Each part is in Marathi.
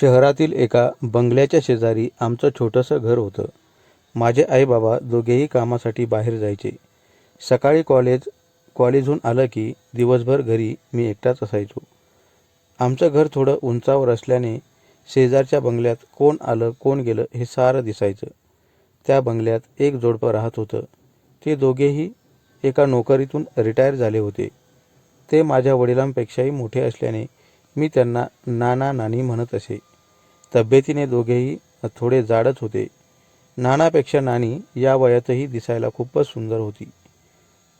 शहरातील एका बंगल्याच्या शेजारी आमचं छोटंसं घर होतं. माझे आई बाबा दोघेही कामासाठी बाहेर जायचे. सकाळी कॉलेज कॉलेजहून आलं की दिवसभर घरी मी एकटाच असायचो. आमचं घर थोडं उंचावर असल्याने शेजारच्या बंगल्यात कोण आलं कोण गेलं हे सारं दिसायचं. त्या बंगल्यात एक जोडपं राहत होतं. ते दोघेही एका नोकरीतून रिटायर झाले होते. ते माझ्या वडिलांपेक्षाही मोठे असल्याने मी त्यांना नाना नानी म्हणत असे. तब्येतीने दोघेही थोडे जाडच होते. नानापेक्षा नानी या वयातही दिसायला खूपच सुंदर होती.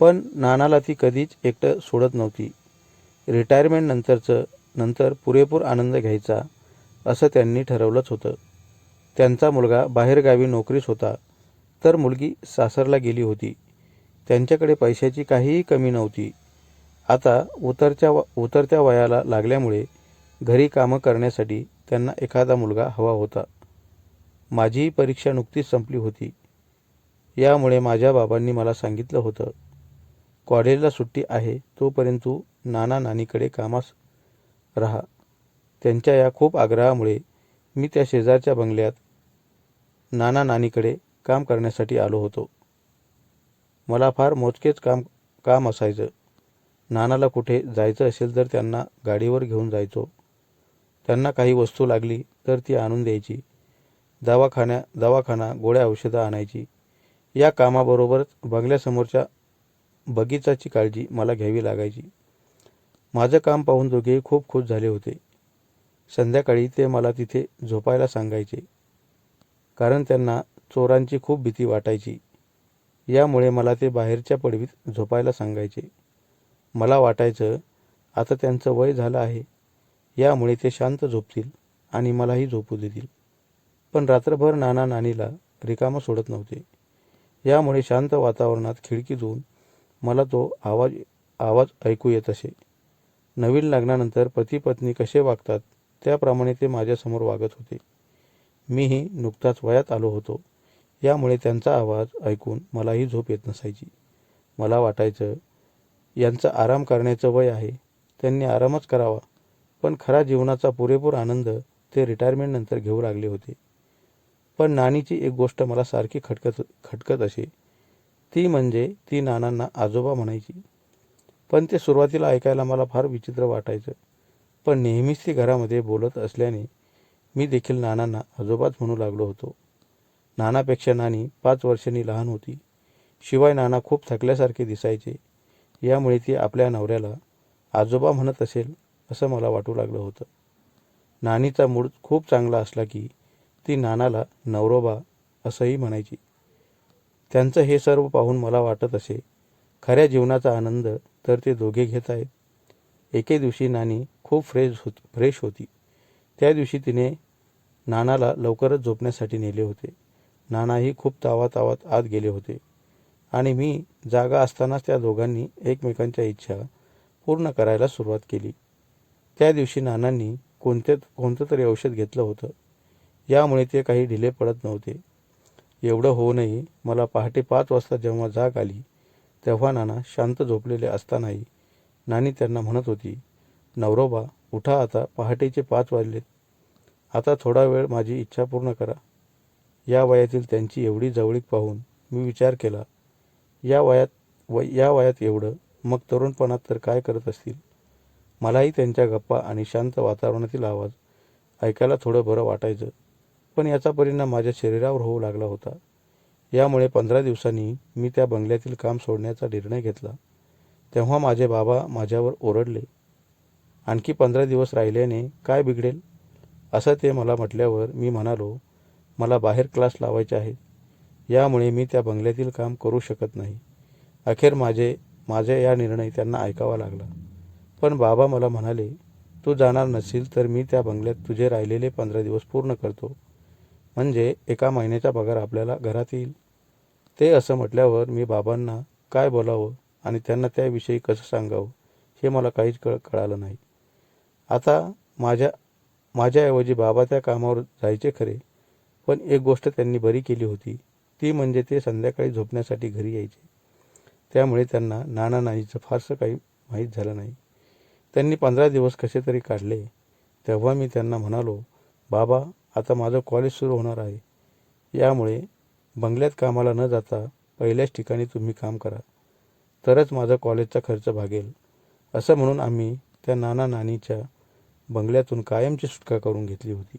पण नानाला ती कधीच एकटं सोडत नव्हती. रिटायरमेंट नंतरचं नंतर पुरेपूर आनंद घ्यायचा असं त्यांनी ठरवलंच होतं. त्यांचा मुलगा बाहेरगावी नोकरीस होता तर मुलगी सासरला गेली होती. त्यांच्याकडे पैशाची काहीही कमी नव्हती. आता उतरच्या व उतरत्या वयाला लागल्यामुळे घरी कामं करण्यासाठी त्यांना एखादा मुलगा हवा होता. माझीही परीक्षा नुकतीच संपली होती. यामुळे माझ्या बाबांनी मला सांगितलं होतं कॉलेजला सुट्टी आहे तोपर्यंत तू नाना नानीकडे कामास राहा. त्यांच्या या खूप आग्रहामुळे मी त्या शेजारच्या बंगल्यात नाना नानीकडे काम करण्यासाठी आलो होतो. मला फार मोजकेच काम काम असायचं. नानाला कुठे जायचं असेल तर त्यांना गाडीवर घेऊन जायचो. त्यांना काही वस्तू लागली तर ती आणून द्यायची. दवाखान्या दवाखाना गोळ्या औषधं आणायची. या कामाबरोबरच बंगल्यासमोरच्या बगीचाची काळजी मला घ्यावी लागायची. माझं काम पाहून दोघेही खूप खुश झाले होते. संध्याकाळी ते मला तिथे झोपायला सांगायचे. कारण त्यांना चोरांची खूप भीती वाटायची. यामुळे मला ते बाहेरच्या पडवीत झोपायला सांगायचे. मला वाटायचं आता त्यांचं वय झालं आहे. यामुळे ते शांत झोपतील आणि मलाही झोपू देतील. पण रात्रभर नाना नानीला रिकामं सोडत नव्हते. यामुळे शांत वातावरणात खिडकीतून मला तो आवाज आवाज ऐकू येत असे. नवीन लग्नानंतर पती पत्नी कसे वागतात त्याप्रमाणे ते माझ्यासमोर वागत होते. मीही नुकताच वयात आलो होतो. यामुळे त्यांचा आवाज ऐकून मलाही झोप येत नसायची. मला वाटायचं यांचं आराम करण्याचं वय आहे. त्यांनी आरामच करावा. पण खरा जीवनाचा पुरेपूर आनंद ते रिटायरमेंटनंतर घेऊ लागले होते. पण नानीची एक गोष्ट मला सारखी खटकत खटकत असे. ती म्हणजे ती नानांना आजोबा म्हणायची. पण ते सुरुवातीला ऐकायला मला फार विचित्र वाटायचं. पण नेहमीच ती घरामध्ये बोलत असल्याने मी देखील नानांना आजोबाच म्हणू लागलो होतो. नानापेक्षा नानी पाच वर्षांनी लहान होती. शिवाय नाना खूप थकल्यासारखे दिसायचे. यामुळे ती आपल्या नवऱ्याला आजोबा म्हणत असेल असं मला वाटू लागलं होतं. नानीचा मूड खूप चांगला असला की ती नानाला नवरोबा असंही म्हणायची. त्यांचं हे सर्व पाहून मला वाटत असे खऱ्या जीवनाचा आनंद तर ते दोघे घेत आहेत. एके दिवशी नानी खूप फ्रेश होत फ्रेश होती. त्या दिवशी तिने नानाला लवकरच झोपण्यासाठी नेले होते. नानाही खूप तावातावात आत गेले होते. आणि मी जागा असतानाच त्या दोघांनी एकमेकांच्या इच्छा पूर्ण करायला सुरुवात केली. त्या दिवशी नानांनी कोणते कोणतं तरी औषध घेतलं होतं. यामुळे ते काही ढिले पडत नव्हते. एवढं होऊनही मला पहाटे पाच वाजता जेव्हा जाग आली तेव्हा नाना शांत झोपलेले असतानाही नानी त्यांना म्हणत होती नवरोबा उठा आता पहाटेचे पाच वाजलेत. आता थोडा वेळ माझी इच्छा पूर्ण करा. या वयातील त्यांची एवढी जवळीक पाहून मी विचार केला या वयात व या वयात एवढं मग तरुणपणात तर काय करत असतील? मलाही त्यांच्या गप्पा आणि शांत वातावरणातील आवाज ऐकायला थोडं बरं वाटायचं. पण याचा परिणाम माझ्या शरीरावर होऊ लागला होता. यामुळे पंधरा दिवसांनी मी त्या बंगल्यातील काम सोडण्याचा निर्णय घेतला. तेव्हा माझे बाबा माझ्यावर ओरडले. आणखी पंधरा दिवस राहिल्याने काय बिघडेल? असं ते मला म्हटल्यावर मी म्हणालो मला बाहेर क्लास लावायचे आहेत. यामुळे मी त्या बंगल्यातील काम करू शकत नाही. अखेर माझे माझ्या या निर्णय त्यांना ऐकावा लागला. पण बाबा मला म्हणाले तू जाणार नसेल तर मी त्या बंगल्यात तुझे राहिलेले पंधरा दिवस पूर्ण करतो. म्हणजे एका महिन्याचा पगार आपल्याला घरात येईल. ते असं म्हटल्यावर मी बाबांना काय बोलावं आणि त्यांना त्याविषयी कसं सांगावं हे मला काहीच कळ कळालं नाही. आता माझ्या माझ्याऐवजी बाबा त्या कामावर जायचे खरे पण एक गोष्ट त्यांनी बरी केली होती. ती म्हणजे ते संध्याकाळी झोपण्यासाठी घरी यायचे. त्यामुळे त्यांना नाना नानीचं फारसं काही माहीत झालं नाही. त्यांनी पंधरा दिवस कसे तरी काढले. तेव्हा मी त्यांना म्हणालो बाबा आता माझं कॉलेज सुरू होणार आहे. यामुळे बंगल्यात कामाला न जाता पहिल्याच ठिकाणी तुम्ही काम करा. तरच माझा कॉलेजचा खर्च भागेल. असं म्हणून आम्ही त्या नाना नानीच्या बंगल्यातून कायमची सुटका करून घेतली होती.